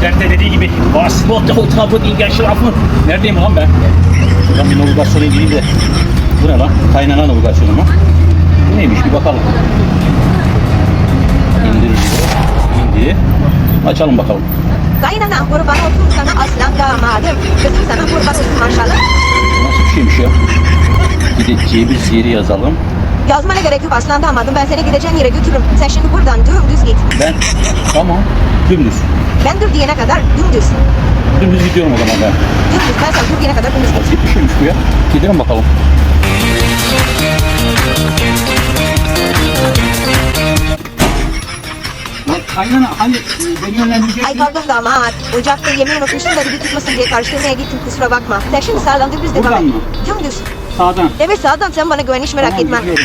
Türklerin de dediği gibi Vasbot tabut ingen şılafı. Neredeyim lan ben? Şuradan bir navigasyona gireyim de. Bu ne lan? Kaynana navigasyonu mu? Bu neymiş bir bakalım. İndir diyor. İndi. Açalım bakalım. Kaynana kurban olsun sana aslan damadım. Kızım sana kurban olsun maşallah. Nasıl bir şeymiş ya? Gideceğimiz yeri yazalım. Yazmana gerek yok aslan damadım. Ben seni gideceğin yere götürürüm. Sen şimdi buradan dümdüz git. Ben tamam dümdüz. Ben dur diyene kadar dümdüz. Dümdüz gidiyorum o zaman ben. Dümdüz. Ben sana dur diyene kadar dümdüz git. Şeymiş bu ya? Gidelim bakalım. Kaynana hani e, beni yönlendirecek Ay pardon damat. Ocakta yemeği unutmuşum da bir tutmasın diye karıştırmaya gittim kusura bakma. Sen şimdi sağlan dümdüz devam Buradan mı? Dümdüz. Sağdan. Evet sağdan sen bana güven hiç merak Tamam, etme.